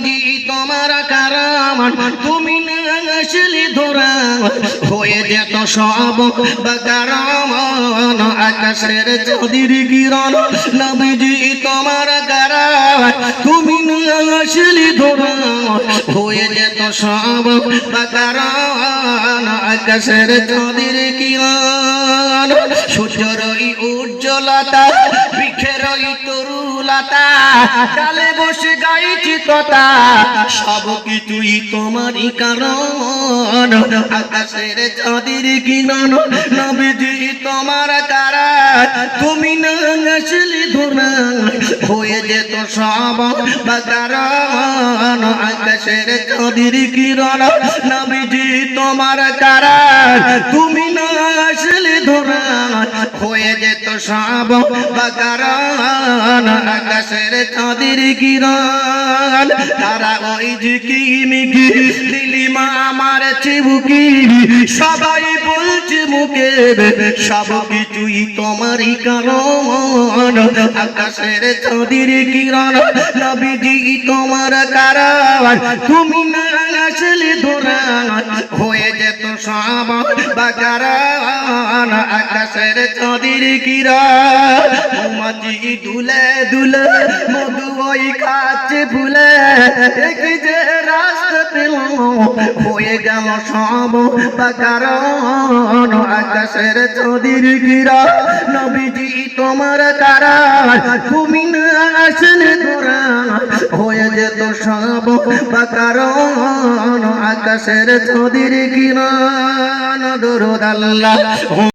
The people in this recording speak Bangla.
নবীজি তোমার কারাম, তুমি না আসলে ধরা হয়ে যেত সব কারাম আকাশের চদির কিরণ, নবীজি তোমার কারাম, তুমি না আসলে ধরা হয়ে যেত সব কারণ আকাশের চদির কিরণ। সূর্যর ওই উজ্জ্বলতা বৃক্ষের ওই তরুলতা কালে বসে গাইছি কথা সব কিছুই তোমারই কারণ। আকাশের চাঁদের কিরণ, নবীজি তোমার কারণ তুমি না আসলে ধরা হয়ে যেত সব আকাশের কিরণ, নবীজি তোমার তুমি হয়ে যেত সব কারণ আকাশের চাঁদের কিরণ, তারা ওই ঝিকি মিকি দিলিমা আমার চিবুকি। সবাই বলছে মুখে সব কিছুই তোমারই কারণ। আকাশের চাঁদের কিরণ, নবীজি তোমার কারণ তুমি না আসলে সব কারণ আকাশের চাঁদের কিরণ মাঝি দুলে দুলে, মধু ওই কাছে ফুলে। যে হয়ে গেল সব কারণ আকাশের চাঁদের কিরণ। নবীজি তোমার কারণ তুমি না আসলে ধরা হয়ে যেত সব কারণ আকাশের চাঁদের কিনা দরুদ আল্লাহ।